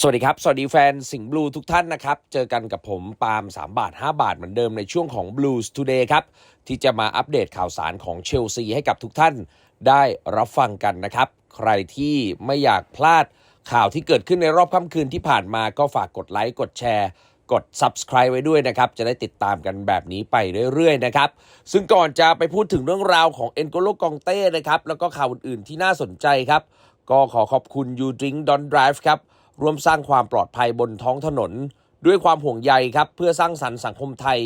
สวัสดีครับ สวัสดีแฟนสิงห์บลูทุกท่านนะครับ เจอกันกับผมปาล์ม3 บาท 5 บาทเหมือนเดิมในช่วงของ Blues Today ครับ ที่จะมาอัปเดตข่าวสารของเชลซีให้กับทุกท่านได้รับฟังกันนะครับ ใครที่ไม่อยากพลาดข่าวที่เกิดขึ้นในรอบค่ำคืนที่ผ่านมาก็ฝากกดไลค์กดแชร์กด Subscribe ไว้ด้วยนะครับ จะได้ติดตามกันแบบนี้ไปเรื่อยๆนะครับ ซึ่งก่อนจะไปพูดถึงเรื่องราวของเอ็นโกโลกองเต้นะครับแล้วก็ข่าวอื่นๆที่น่าสนใจครับก็ขอขอบคุณ u Drink Don't Drive ครับ ร่วมสร้างความปลอดภัยบนท้องถนน ด้วยความห่วงใยครับ เพื่อสร้างสรรค์สังคมไทย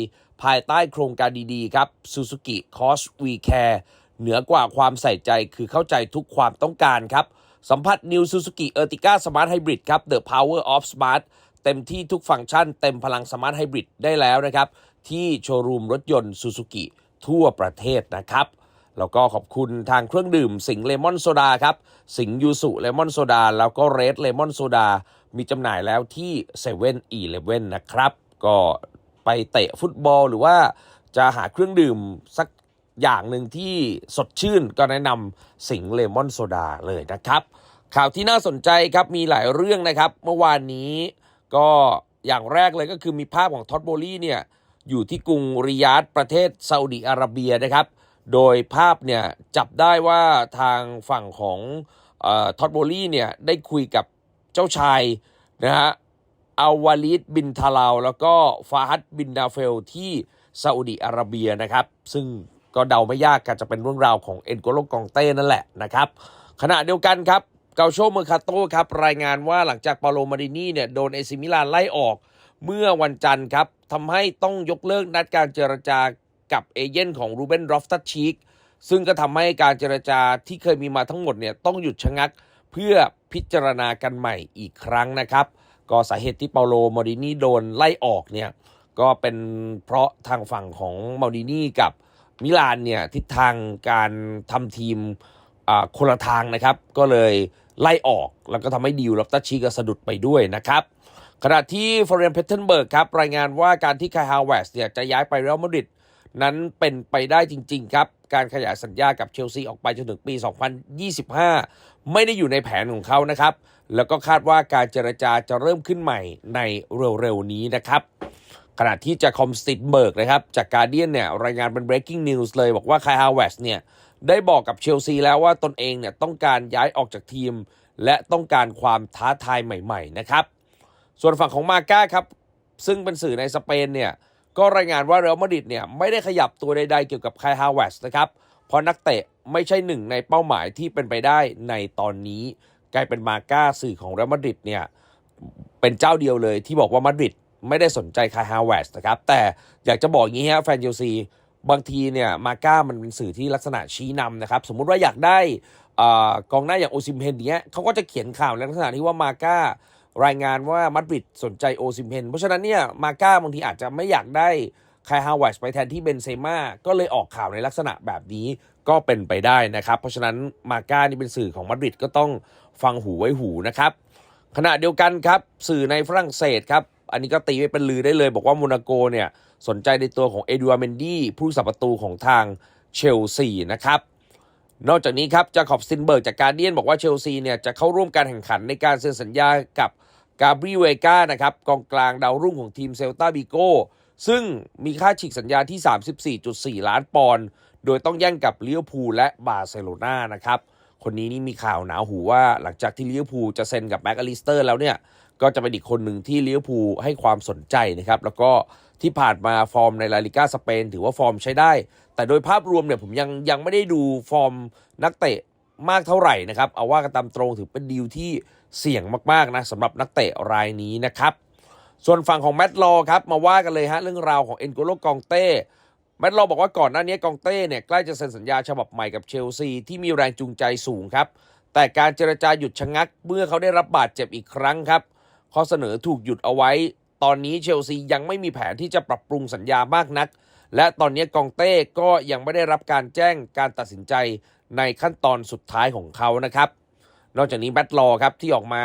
ภายใต้โครงการดีๆ ครับ Suzuki Cause We Care เหนือกว่าความใส่ใจคือเข้าใจทุกความต้องการครับ สัมผัส New Suzuki Ertiga Smart Hybrid ครับ The Power of Smart เต็มที่ทุกฟังก์ชันเต็มพลัง Smart Hybrid ได้แล้วนะครับ ที่โชว์รูมรถยนต์ Suzuki ทั่วประเทศนะครับ แล้วก็ขอบคุณทางเครื่องดื่มสิงเลมอนโซดาครับ สิงยูสุเลมอนโซดาแล้วก็เรดเลมอนโซดามีจำหน่ายแล้วที่7 e เ e ่ e อเนะครับ ก็ไปเตะฟุตบอลหรือว่าจะหาเครื่องดื่มสักอย่างหนึ่งที่สดชื่นก็แนะนำสิงเลมอนโซดาเลยนะครับ ข่าวที่น่าสนใจครับมีหลายเรื่องนะครับ เมื่อวานนี้ก็อย่างแรกเลยก็คือมีภาพของท็อตโบลี่เนี่ยอยู่ที่กรุงริยาดประเทศซาอุดิอาระเบียนะครับ โดยภาพเนี่ยจับได้ว่าทางฝั่งของท็อตโบลี่เนี่ยได้คุยกับเจ้าชายนะฮะอัลวาลิดบินทาลาว แล้วก็ฟาฮัดบินดาเฟลที่ซาอุดิอาระเบียนะครับ ซึ่งก็เดาไม่ยากกันจะเป็นเรื่องราวของเอ็นโกโลกองเต้นั่นแหละนะครับ ขณะเดียวกันครับเกาโชเมอร์คาโต้ครับ รายงานว่าหลังจากปาโลมาดินีเนี่ยโดนเอซิมิลานไล่ออกเมื่อวันจันทร์ครับทำให้ต้องยกเลิกนัดการเจรจา กับเอเย่นของรูเบนรอฟตัชชีกซึ่งก็ทำให้การเจรจาที่เคยมีมาทั้งหมดเนี่ยต้องหยุดชะงักเพื่อพิจารณากันใหม่อีกครั้งนะครับ ก็สาเหตุที่เปาโลมาดินี่โดนไล่ออกเนี่ยก็เป็นเพราะทางฝั่งของมาดินี่กับมิลานเนี่ยทิศทางการทำทีมคนละทางนะครับ ก็เลยไล่ออกแล้วก็ทำให้ดิวลอฟตัชชีก็สะดุดไปด้วยนะครับขณะที่ฟอร์เรนเพเทนเบิร์กครับรายงานว่าการที่คายฮาวเวสเนี่ยจะย้ายไปเรอัลมาดริด นั้นเป็นไปได้จริง ๆ ครับ การขยายสัญญากับเชลซีออกไปจนถึงปี 2025 ไม่ได้อยู่ในแผนของเขานะครับ แล้วก็คาดว่าการเจรจาจะเริ่มขึ้นใหม่ในเร็วๆนี้นะครับขณะที่จากคอมสติดเบิร์กนะครับจากการเดียนเนี่ยรายงานเป็น breaking news เลย บอกว่าคายฮาวเวสเนี่ยได้บอกกับเชลซีแล้วว่าตนเองเนี่ยต้องการย้ายออกจากทีม และต้องการความท้าทายใหม่ ๆ นะครับ ส่วนฝั่งของมาก้าครับ ซึ่งเป็นสื่อในสเปนเนี่ย ก็รายงานว่าเรอัลมาดริดเนี่ยไม่ได้ขยับตัวใดๆเกี่ยวกับคายฮาวเวสนะครับเพราะนักเตะไม่ใช่หนึ่งในเป้าหมายที่เป็นไปได้ในตอนนี้ กลายเป็นมาก้าสื่อของเรอัลมาดริดเนี่ยเป็นเจ้าเดียวเลยที่บอกว่ามาดริดไม่ได้สนใจคายฮาวเวสนะครับแต่อยากจะบอกอย่างนี้ฮะแฟนเชลซีบางทีเนี่ยมาก้ามันเป็นสื่อที่ลักษณะชี้นำนะครับ สมมุติว่าอยากได้กองหน้าอย่างโอซิมเพนเนี้ยเขาก็จะเขียนข่าวในลักษณะที่ว่ามาก้า รายงานว่ามาดริดสนใจโอซิมเพนเพราะฉะนั้นเนี่ยมาก้าบางทีอาจจะไม่อยากได้คายฮาวเวสไปแทนที่เบนเซม่าก็เลยออกข่าวในลักษณะแบบนี้ก็เป็นไปได้นะครับ เพราะฉะนั้นมาก้านี่เป็นสื่อของมาดริดก็ต้องฟังหูไว้หูนะครับ ขณะเดียวกันครับ สื่อในฝรั่งเศสครับ อันนี้ก็ตีไว้เป็นลือได้เลย บอกว่าโมนาโกเนี่ยสนใจในตัวของเอดูอาร์เมนดี้ผู้สับประตูของทางเชลซีนะครับนอกจากนี้ครับจาคอบสตินเบิร์กจากการเดียนบอกว่าเชลซีเนี่ยจะเข้าร่วมการแข่งขันในการเซ็นสัญญากับ กาบรีเวกานะครับกองกลางดาวรุ่งของทีมเซลตาบิโกซึ่งมีค่าฉีกสัญญาที่ 34.4 ล้านปอนด์โดยต้องแย่งกับเลิเวพูและบาร์เซโลนานะครับคนนี้นี่มีข่าวหนาหูว่าหลังจากที่เลิเวพูจะเซ็นกับแม็กอลิสเตอร์แล้วเนี่ยก็จะเป็นอีกคนหนึ่งที่เลิเวพูให้ความสนใจนะครับแล้วก็ที่ผ่านมาฟอร์มในลาลิก้าสเปนถือว่าฟอร์มใช้ได้ แต่โดยภาพรวมเนี่ยผมยังยังไม่ได้ดูฟอร์มนักเตะ มากเท่าไหร่นะครับเอาว่ากันตามตรงถือเป็นดีลที่เสี่ยงมากๆนะสำหรับนักเตะรายนี้นะครับ ส่วนฝั่งของแมตต์ลอครับมาว่ากันเลยฮะเรื่องราวของเอ็นโกโลกองเต้แมตต์ลอบอกว่าก่อนหน้านี้กองเต้เนี่ยใกล้จะเซ็นสัญญาฉบับใหม่กับเชลซีที่มีแรงจูงใจสูงครับแต่การเจรจาหยุดชะงักเมื่อเขาได้รับบาดเจ็บอีกครั้งครับข้อเสนอถูกหยุดเอาไว้ ตอนนี้เชลซียังไม่มีแผนที่จะปรับปรุงสัญญามากนัก และตอนนี้กองเต้ก็ยังไม่ได้รับการแจ้งการตัดสินใจ ในขั้นตอนสุดท้ายของเขานะครับ นอกจากนี้แบทลอครับที่ออกมา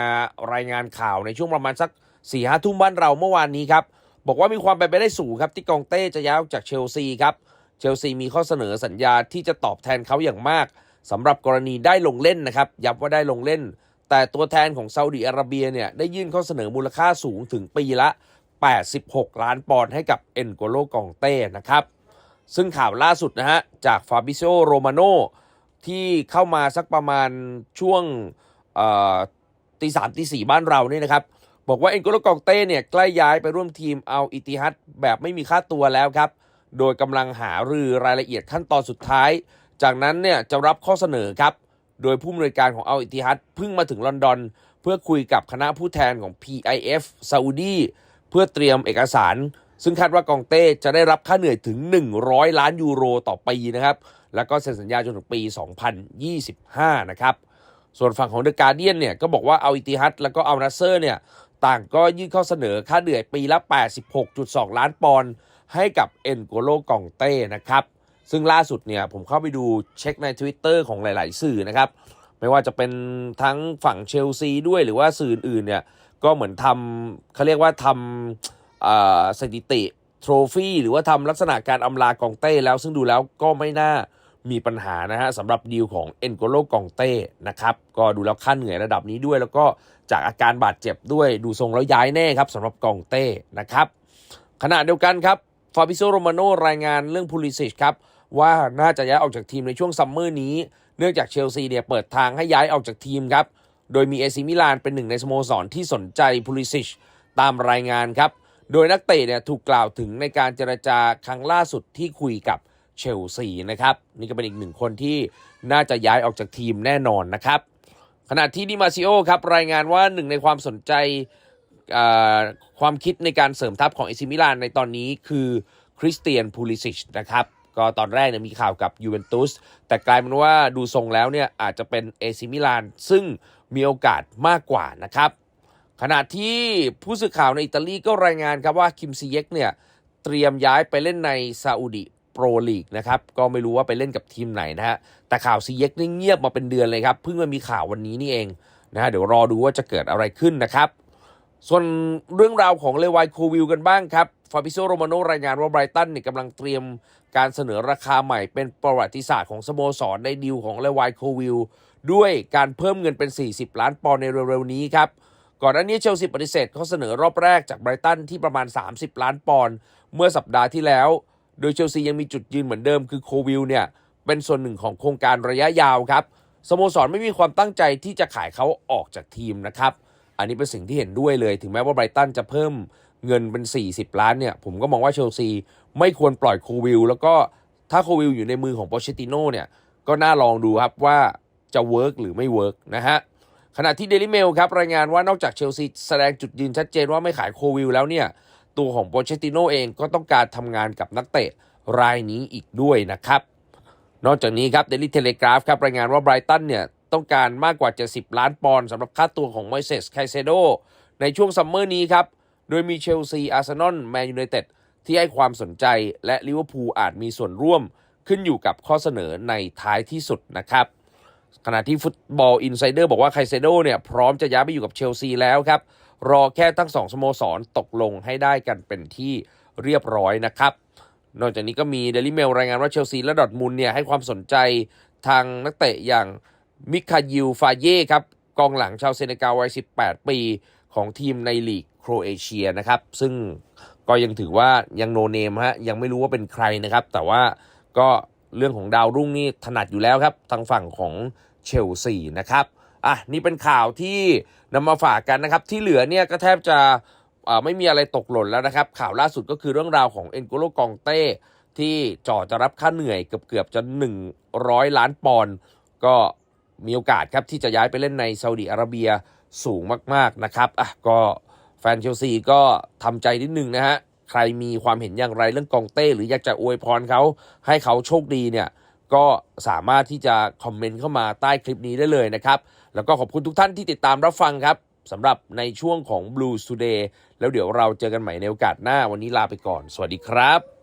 รายงานข่าวในช่วงประมาณสัก4ี่ห้าทุ่มบ้านเราเมื่อวานนี้ครับ บอกว่ามีความเป็นไปได้สูงครับที่กองเต้จะย้ายออกจากเชลซีครับเชลซีมีข้อเสนอสัญญาที่จะตอบแทนเขาอย่างมากสำหรับกรณีได้ลงเล่นนะครับย้ำว่าได้ลงเล่น แต่ตัวแทนของซาอุดิอาระเบียเนี่ยได้ยื่นข้อเสนอมูลค่าสูงถึงปีละ 86 ล้านปอนด์ให้กับเอ็นโกโลกองเต้นะครับซึ่งข่าวล่าสุดนะฮะจากฟาบิโซโรมาโน ที่เข้ามาสักประมาณช่วงตีสามตีสี่บ้านเราเนี่ยนะครับ บอกว่าเอ็นโกโลกองเต้เนี่ยใกล้ย้ายไปร่วมทีมเอาอิติฮัดแบบไม่มีค่าตัวแล้วครับ โดยกำลังหารือรายละเอียดขั้นตอนสุดท้าย จากนั้นเนี่ยจะรับข้อเสนอครับ โดยผู้อำนวยการของเอัลอิติฮัดเพิ่งมาถึงลอนดอน เพื่อคุยกับคณะผู้แทนของ PIF ซาอุดีเพื่อเตรียมเอกสาร ซึ่งคาดว่ากองเต้จะได้รับค่าเหนื่อยถึง 100 ล้านยูโรต่อปีนะครับ แล้วก็เซ็นสัญญาจนถึงปี 2025 นะครับ ส่วนฝั่งของเดอะการเดียนเนี่ยก็บอกว่าเอาอิติฮัดแล้วก็เอานัสเซอร์เนี่ยต่างก็ยื่นข้อเสนอค่าเหนื่อยปีละ 86.2 ล้านปอนด์ให้กับเอ็นโกโลกองเต้นะครับ ซึ่งล่าสุดเนี่ยผมเข้าไปดูเช็คใน Twitter ของหลาย ๆ สื่อนะครับ ไม่ว่าจะเป็นทั้งฝั่งเชลซีด้วยหรือว่าสื่ออื่นเนี่ยก็เหมือนทำเขาเรียกว่าทำสถิติโทรฟี่หรือว่าทำลักษณะการอำลากองเต้แล้วซึ่งดูแล้วก็ไม่น่า มีปัญหานะฮะสำหรับดีลของเอ็นโกโลกองเต้นะครับก็ดูแล้วค่าเหนื่อยระดับนี้ด้วย แล้วก็จากอาการบาดเจ็บด้วยดูทรงแล้วย้ายแน่ครับสำหรับกองเต้นะครับขณะเดียวกันครับฟาบิโซโรมาโนรายงานเรื่องพูลิซิชครับว่าน่าจะย้ายออกจากทีมในช่วงซัมเมอร์นี้ เนื่องจากเชลซีเนี่ยเปิดทางให้ย้ายออกจากทีมครับโดยมีเอซิมิลานเป็นหนึ่งในสโมสรที่สนใจพูลิซิชตามรายงานครับโดยนักเตะเนี่ยถูกกล่าวถึงในการเจรจาครั้งล่าสุดที่คุยกับ เชลซีนะครับนี่ก็เป็นอีกหนึ่งคนที่น่าจะย้ายออกจากทีมแน่นอนนะครับ ขณะที่ดิมาซิโอครับรายงานว่าหนึ่งในความสนใจความคิดในการเสริมทัพของเอซิมิลานในตอนนี้คือคริสเตียนพูลิซิชนะครับก็ตอนแรกเนี่ยมีข่าวกับยูเวนตุสแต่กลายเป็นว่าดูทรงแล้วเนี่ยอาจจะเป็นเอซิมิลานซึ่งมีโอกาสมากกว่านะครับ ขณะที่ผู้สื่อข่าวในอิตาลีก็รายงานครับว่าคิมซีเยกเนี่ยเตรียมย้ายไปเล่นในซาอุดิ โปรลีกนะครับก็ไม่รู้ว่าไปเล่นกับทีมไหนนะฮะแต่ข่าวซีเยกนี่เงียบมาเป็นเดือนเลยครับเพิ่งมามีข่าววันนี้นี่เองนะฮะเดี๋ยวรอดูว่าจะเกิดอะไรขึ้นนะครับ ส่วนเรื่องราวของเลวายโควิลกันบ้างครับฟาบิโซโรมาโนรายงานว่าไบรตันเนี่ยกำลังเตรียมการเสนอราคาใหม่เป็นประวัติศาสตร์ของสโมสรในดีลของเลวายโควิลด้วยการเพิ่มเงินเป็น 40 ล้านปอนด์ในเร็วๆนี้ครับก่อนหน้านี้เชลซีปฏิเสธข้อเสนอรอบแรกจากไบรตันที่ประมาณ 30 ล้านปอนด์เมื่อสัปดาห์ที่แล้ว โดยเชลซียังมีจุดยืนเหมือนเดิมคือโควิลเนี่ยเป็นส่วนหนึ่งของโครงการระยะยาวครับสโมสรไม่มีความตั้งใจที่จะขายเขาออกจากทีมนะครับ อันนี้เป็นสิ่งที่เห็นด้วยเลย ถึงแม้ว่าไบรตันจะเพิ่มเงินเป็น 40 ล้านเนี่ย ผมก็มองว่าเชลซีไม่ควรปล่อยโควิลแล้วก็ถ้าโควิลอยู่ในมือของโปเชติโน่เนี่ย ก็น่าลองดูครับว่าจะเวิร์กหรือไม่เวิร์กนะฮะ ขณะที่เดลิเมลครับรายงานว่านอกจากเชลซีแสดงจุดยืนชัดเจนว่าไม่ขายโควิลแล้วเนี่ย ตัวของโปเชติโนเองก็ต้องการทำงานกับนักเตะรายนี้อีกด้วยนะครับ นอกจากนี้ครับเดลิเทเลกราฟครับรายงานว่าไบรตันเนี่ยต้องการมากกว่า 70 ล้านปอนด์สำหรับค่าตัวของมอยเซสไคเซโดในช่วงซัมเมอร์นี้ครับ โดยมีเชลซีอาร์เซนอลแมนยูไนเต็ดที่ให้ความสนใจและลิเวอร์พูลอาจมีส่วนร่วมขึ้นอยู่กับข้อเสนอในท้ายที่สุดนะครับ ขณะที่ฟุตบอลอินไซเดอร์บอกว่าไคเซโดเนี่ยพร้อมจะย้ายไปอยู่กับเชลซีแล้วครับ รอแค่ทั้งสองสโมสรตกลงให้ได้กันเป็นที่เรียบร้อยนะครับ นอกจากนี้ก็มีเดลิเมลรายงานว่าเชลซีและดอทมุนเนี่ยให้ความสนใจทางนักเตะอย่างมิคายิลฟาเย่ครับกองหลังชาวเซเนกัลวัย 18 ปีของทีมในลีกโครเอเชียนะครับ ซึ่งก็ยังถือว่ายังโนเนมฮะยังไม่รู้ว่าเป็นใครนะครับ แต่ว่าก็เรื่องของดาวรุ่งนี่ถนัดอยู่แล้วครับ ทางฝั่งของเชลซีนะครับ อะนี่เป็นข่าวที่นำมาฝากกันนะครับ ที่เหลือเนี่ยก็แทบจะไม่มีอะไรตกหล่นแล้วนะครับ ข่าวล่าสุดก็คือเรื่องราวของเอ็นโกโลกองเต้ที่จ่อจะรับค่าเหนื่อยเกือบเกือบจะ 100 ล้านปอนด์ก็มีโอกาสครับที่จะย้ายไปเล่นในซาอุดิอาระเบียสูงมากๆนะครับอะก็แฟนเชลซีก็ทำใจนิดนึงนะฮะ ใครมีความเห็นอย่างไรเรื่องกองเต้ หรืออยากจะอวยพรเขาให้เขาโชคดีเนี่ย ก็สามารถที่จะคอมเมนต์เข้ามาใต้คลิปนี้ได้เลยนะครับ แล้วก็ขอบคุณทุกท่านที่ติดตามรับฟังครับสำหรับในช่วงของ Blue Today แล้วเดี๋ยวเราเจอกันใหม่ในโอกาสหน้าวันนี้ลาไปก่อน สวัสดีครับ